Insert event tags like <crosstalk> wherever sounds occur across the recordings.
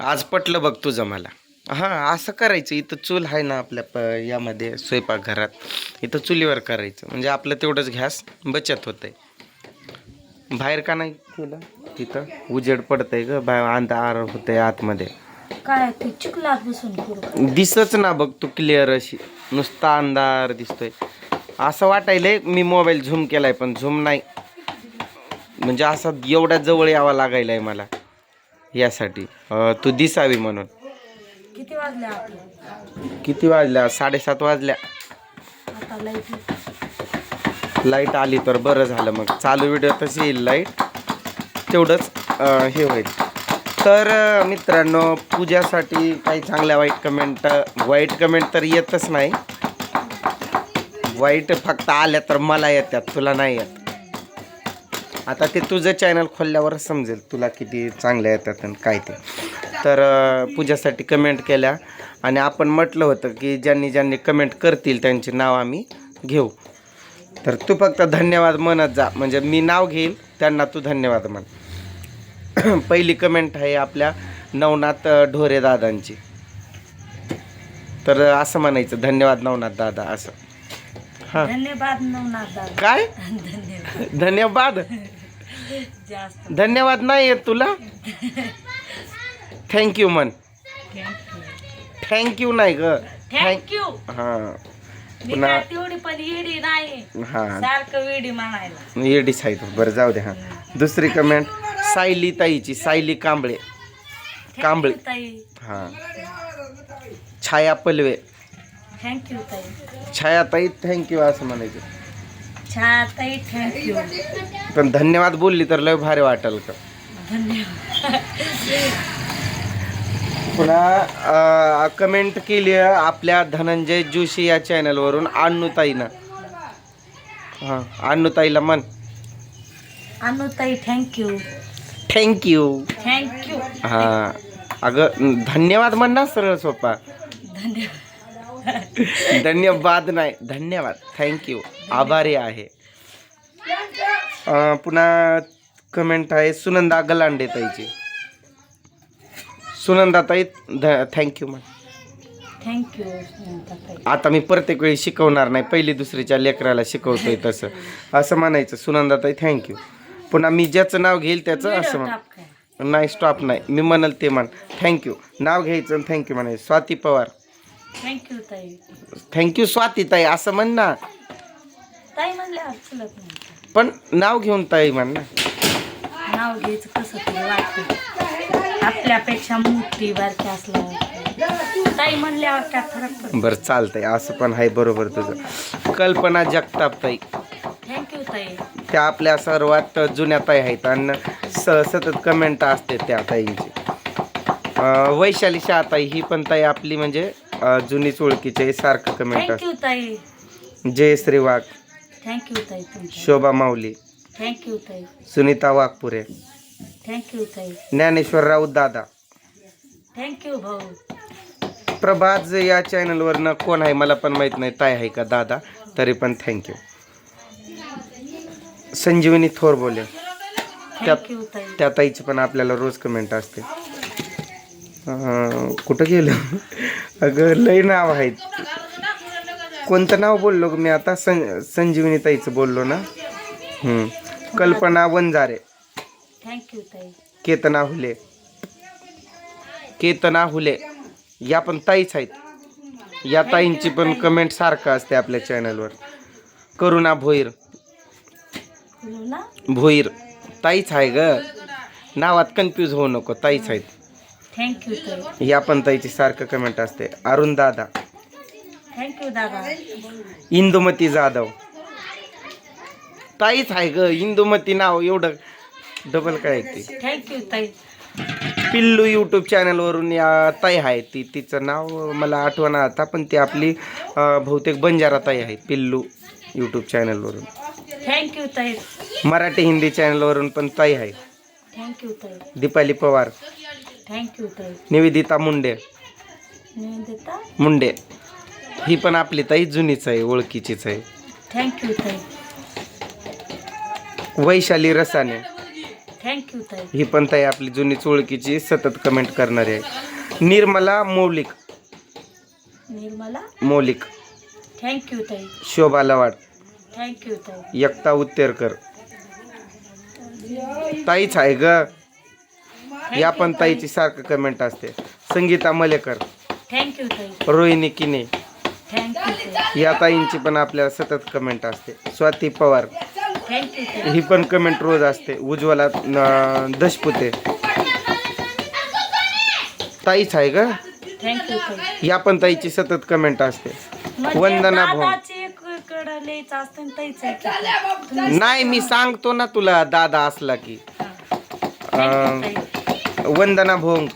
आज पटलं बघ तुझं मला. हां असं करायचं. इथं चूल आहे ना आपल्या प यामध्ये स्वयंपाकघरात. इथं चुलीवर करायचं. म्हणजे आपलं तेवढंच घ्यास बचत होतंय. बाहेर का नाही केलं? तिथं उजेड पडतंय ग. बाहेर अंधार होतंय आतमध्ये. काय ते चिखलात बसून करू दिसच ना बघ तू क्लिअर अशी. नुसता अंधार दिसतोय. असं वाटायलंय मी मोबाईल झूम केलाय पण झूम नाही. म्हणजे असं एवढ्या जवळ यावं लागायलंय मला. यासाठी. अं, तू दिसावी म्हणून. किती वाजले आपले किती वाजल्या? साडेसात वाजल्या. आता लाइट लाइट आली तर बरं झालं मग. चालू व्हिडिओ तशी येईल लाइट तेवढंच अं, हे होईल. तर अं, मित्रांनो पूजासाठी काही चांगल्या वाईट कमेंट वाईट कमेंट तर येतच नाही. वाईट फक्त आल्या तर मला येतात तुला नाही येत. आता ते तुझं चॅनल खोलल्यावरच समजेल तुला किती चांगल्या येतात आणि काय ते. तर पूजासाठी कमेंट केल्या आणि आपण म्हटलं होतं की ज्यांनी ज्यांनी कमेंट करतील त्यांचे नाव आम्ही घेऊ. तर तू फक्त धन्यवाद म्हणत जा. म्हणजे मी नाव घेईल त्यांना तू धन्यवाद म्हण. <clears throat> पहिली कमेंट आहे आपल्या नवनाथ ढोरे दादांची. तर असं म्हणायचं धन्यवाद नवनाथ दादा असं. हां. धन्यवाद नवनाथ दादा. काय? <laughs> धन्यवाद. धन्यवाद? जास्त. धन्यवाद नाही येत तुला? थँक्यू म्हण थँक्यू नाही ग. थँक्यू हां. पुन्हा काय तेवढी पण येडी नाही. हां. सारखं म्हणायला. बरं जाऊ दे हां. दुसरी कमेंट सायली ताईची सायली कांबळे. कांबळे. हां. छाया पलवे थँक्यू ताई. छाया ताई थँक्यू असं म्हणायचं. छा ताई थँक्यू पण धन्यवाद बोलली तर लय भारी वाटेल का? धन्यवाद. पुन्हा कमेंट केली आपल्या धनंजय जोशी या चॅनलवरून अन्नूताईनं. हां अन्नूताईला म्हण. अनु ताई थँक्यू थँक्यू थँक्यू हां. अगं धन्यवाद म्हण ना सरळ सोपा. धन्यवाद. धन्यवाद नाही धन्यवाद. थँक्यू आभारी आहे. पुन्हा कमेंट आहे सुनंदा गलांडे ताईची. सुनंदा ताई थँक्यू म्हण. थँक्यू ताई. आता मी प्रत्येक वेळी शिकवणार नाही पहिली दुसरीच्या लेकराला शिकवतोय तसं. असं म्हणायचं सुनंदाताई थँक्यू पुन्हा मी ज्याचं नाव घेईल त्याचं असं म्हण. नाही स्टॉप नाही. मी म्हणल ते म्हण. थँक्यू नाव घ्यायचं थँक्यू म्हणायचं. स्वाती पवार. थँक्यू ताई. थँक्यू स्वाती ताई असं म्हण ना. ताई चलत नाही. पण नाव घेऊन ताई म्हण ना. नाव घ्यायचं कसं तरी वाटतं. आपल्यापेक्षा मोठी बारकी असल्यावर. ताई म्हणल्यावर काय फरक पडतो. बरं चालतंय. असं पण आहे बरोबर तुझं. कल्पना जगताप ताई. थँक्यू ताई. त्या आपल्या सर्वात जुन्या ताई आहेत आणि स सतत कमेंट असते त्या ताईंची. अं, वैशाली शहाताई ही पण ताई आपली म्हणजे अं, जुनीच ओळखीची आहे सारखं कमेंट थँक्यू ताई. असते जयश्री वाघ थँक्यू ताई शोभा माऊली. थँक्यू ताई. सुनीता वाघपुरे थँक्यू ताई. ज्ञानेश्वर राऊत दादा. थँक्यू भाऊ. प्रभात या चॅनलवरनं कोण आहे मला पण माहीत नाही. ताई आहे का दादा? तरी पण थँक्यू संजीवनी थोर बोले थँक्यू ताई. त्या ताईची पण आपल्याला रोज कमेंट असते. अं, कुठं गेलं? अगं लय नाव आहेत. कोणतं नाव बोललो ग मी आता? सं संजीवनी ताईचं बोललो ना. कल्पना वंजारे. थँक्यू ताई. केतना हुले. केतना हुले. या पण ताईच आहेत. या ताईंची पण कमेंट सारखं असते आपल्या चॅनलवर करुणा भोईर. भोईर. ताईच आहे ग. नावात कन्फ्यूज होऊ नको. ताईच आहेत. थँक्यू ताई या पण ताईची सारखं कमेंट असते. अरुण दादा. थँक्यू दादा. इंदुमती जाधव. ताईच आहे ग इंदुमती नाव एवढं डबल काय आहे ते? थँक्यू ताई. पिल्लू यूट्यूब चॅनलवरून या ताई आहे ती. तिचं नाव मला आठवण आता पण ती आपली अं, बहुतेक बंजारा ताई आहे पिल्लू यूट्यूब चॅनलवरून थँक्यू ताई. मराठी हिंदी चॅनलवरून पण ताई आहे. थँक्यू ताई. दीपाली पवार. थँक्यू ताई. निवेदिता मुंडे. निवेदिता? मुंडे. ही पण आपली ताई जुनीच आहे ओळखीचीच आहे. थँक्यू ताई. वैशाली रसाने. थँक्यू ताई. ही पण ताई आपली जुनी ओळखीची सतत कमेंट करणारी आहे. निर्मला मौलिक. निर्मला? मौलिक. थँक्यू ताई. शोभा लवाड. थँक्यू ताई. एकता उत्तेरकर. ताईच आहे ग. या पण ताईची सारखं कमेंट असते. संगीता मलेकर. थँक्यू ताई. रोहिणी किने. थँक्यू या ताईंची पण आपल्याला सतत कमेंट असते. स्वाती पवार. थँक्यू ताई. ही पण कमेंट रोज असते. उज्ज्वला अं, दशपुते. ताईच आहे थँक्यू ताई. या पण ताईची सतत कमेंट असते. म्हणजे वंदना भोंग दादाचे कडं लिहायचं असतं आणि ताईचं आहे की. नाही मी सांगतो ना तुला दादा असला की. थँक्यू ताई. वंदना भोंग.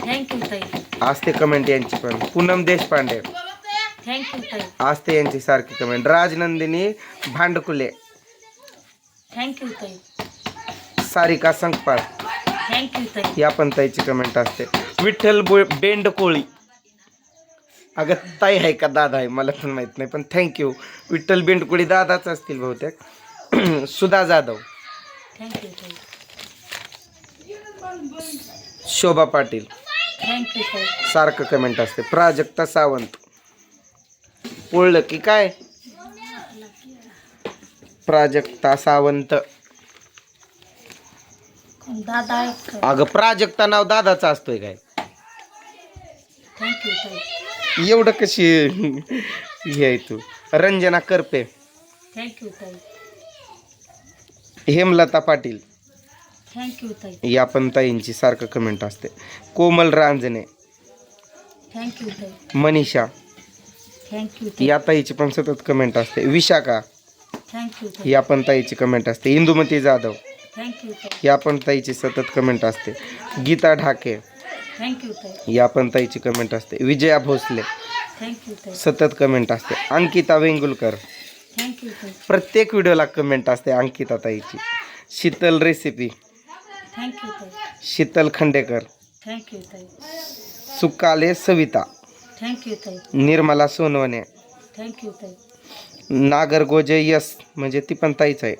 थँक्यू ताई. असते कमेंट यांची पण. पूनम देशपांडे. थँक्यू ताई. असते यांची सारखी कमेंट. राजनंदिनी भांडकुले. थँक्यू ताई. सारिका संकपाळ थँक्यू ताई. या पण ताईची कमेंट असते विठ्ठल बो बेंडकोळी. अगं ताई आहे का? दादा आहे. मला पण माहीत नाही पण थँक्यू विठ्ठल बेंडकोळी दादाच असतील बहुतेक. <clears throat> सुधा जाधव. थँक्यू ताई. शोभा पाटील. थँक्यू सारखं कमेंट असते. प्राजक्ता सावंत. पोळलं की काय? प्राजक्ता सावंत. दादा अगं प्राजक्ता नाव दादाचं असतोय काय? थँक्यू एवढं कशी हे आहे तू? Ranjana Karpe. Thank you Hemlata Patil. Thank you ताई. या पण ताईंची सारखं कमेंट असते. कोमल रांजणे. थँक्यू ताई. मनीषा. थँक्यू ताई. या ताईची पण सतत कमेंट असते. विशाखा. थँक्यू ताई. या पण ताईची कमेंट असते. इंदुमती जाधव. थँक्यू ताई. या पण ताईची सतत कमेंट असते. गीता ढाके. थँक्यू ताई. या पण ताईची कमेंट असते. विजया भोसले. थँक्यू ताई. सतत कमेंट असते. अंकिता वेंगुलकर. थँक्यू ताई. प्रत्येक व्हिडिओला कमेंट असते अंकिता ताईची. शीतल रेसिपी थँक्यू ताई. शीतल खंडेकर. थँक्यू ताई. सुकाले सविता. थँक्यू ताई. निर्मला सोनवणे. थँक्यू ताई. नागरगोजे यस म्हणजे ती पण ताईच आहे.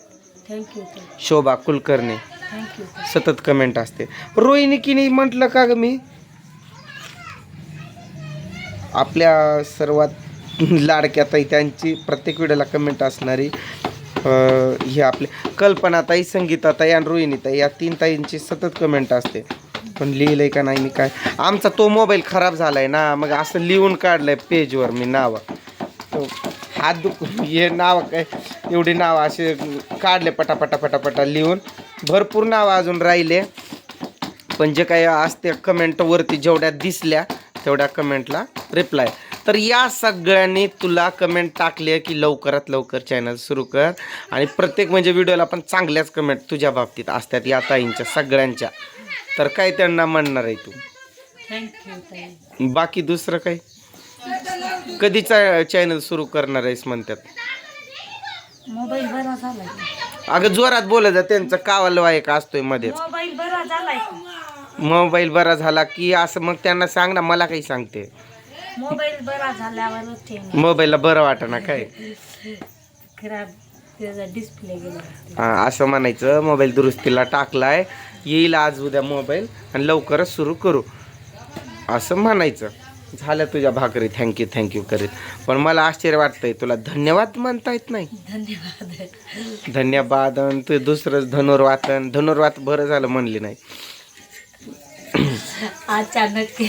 थँक्यू ताई. शोभा कुलकर्णी. थँक्यू ताई. सतत कमेंट असते. रोहिणी किनी म्हटलं का ग मी? आपल्या सर्वात लाडक्या ताई त्यांची प्रत्येक व्हिडिओला कमेंट असणारी हे आपली कल्पनाताई संगीताताई आणि रोहिणीताई या तीन ताईंची सतत कमेंट असते. पण लिहिलंय का नाही मी काय? आमचा तो मोबाईल खराब झालाय ना मग असं लिहून काढलंय पेजवर मी नाव. तो हात दुख हे नाव काय? एवढी नावं असे काढले पटापटा पटापटा लिहून. भरपूर नावं अजून राहिले. पण जे काही असते कमेंटवरती जेवढ्या दिसल्या तेवढ्या कमेंटला रिप्लाय तर या सगळ्यांनी तुला कमेंट टाकले की लवकरात लवकर चॅनल सुरू कर. आणि प्रत्येक म्हणजे व्हिडिओला पण चांगल्याच कमेंट तुझ्या बाबतीत असतात या ताईंच्या सगळ्यांच्या. तर काय त्यांना म्हणणार आहे तू? बाकी दुसरं काही कधीचा चॅनल सुरू करणार आहेस म्हणतात? मोबाईल बरा झालाय. अगं जोरात बोलत जा त्यांचं कावाल वायक असतोय मध्येच. मोबाईल बरा झालाय. मोबाईल बरा झाला की असं मग त्यांना सांग ना मला काही सांगते. मोबाईल बरा झाल्यावरच ते मोबाईलला बरं वाटत ना काय? खराब त्याचा डिस्प्ले गेला. हा, असं म्हणायचं मोबाईल दुरुस्तीला टाकलाय. येईल आज उद्या मोबाईल आणि लवकरच सुरू करू. असं म्हणायचं. झालं तुझ्या भाकरी. थँक्यू थँक्यू करीत. पण मला आश्चर्य वाटतंय तुला धन्यवाद म्हणता येत नाही? धन्यवाद. धन्यवाद अन तू दुसरंच धनुर्वातन धनुर्वात बरं झालं म्हणली नाही. अचानक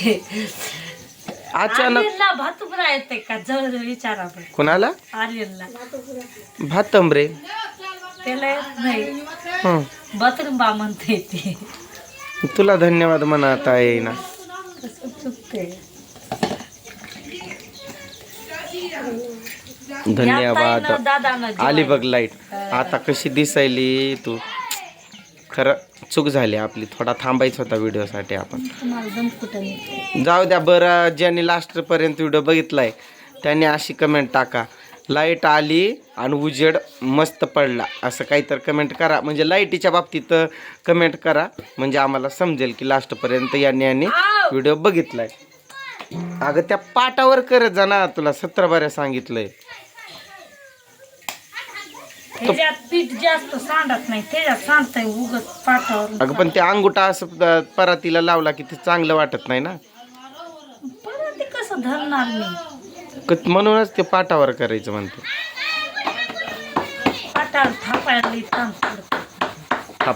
अचानक आर्यनला भातुबरा येते का? जवळ विचारा पण कुणाला? आर्यनला. भातंबरे. त्याला येत नाही. हं. बाथरूम बा म्हणते ते. तुला धन्यवाद म्हणता येईना कसं चुकते धन्यवाद. आली बघ लाइट आता कशी दिसायली तू? खरं चूक झाली आपली. थोडा थांबायचा होता व्हिडिओसाठी आपण. जाऊ द्या बरं ज्यांनी लास्टपर्यंत व्हिडिओ बघितलाय त्यांनी अशी कमेंट टाका. लाइट आली आणि उजेड मस्त पडला. असं काहीतरी कमेंट करा. म्हणजे लाईटीच्या बाबतीत कमेंट करा. म्हणजे आम्हाला समजेल की लास्टपर्यंत यांनी यांनी व्हिडिओ बघितलाय. अगं त्या पाटावर करत जा ना. तुला सतरा बऱ्या सांगितलंय. त्याच्यात पीठ जास्त सांडत नाही त्याच्यात सांडतंय उगत अगं पण ते अंगुठा असं परातीला लावला की ते चांगलं वाटत नाही ना? परत ते कसं धरणार मी? क- म्हणूनच ते पाटावर करायचं म्हणते. पाटावर थापायला लई ताण पडतं. थाप.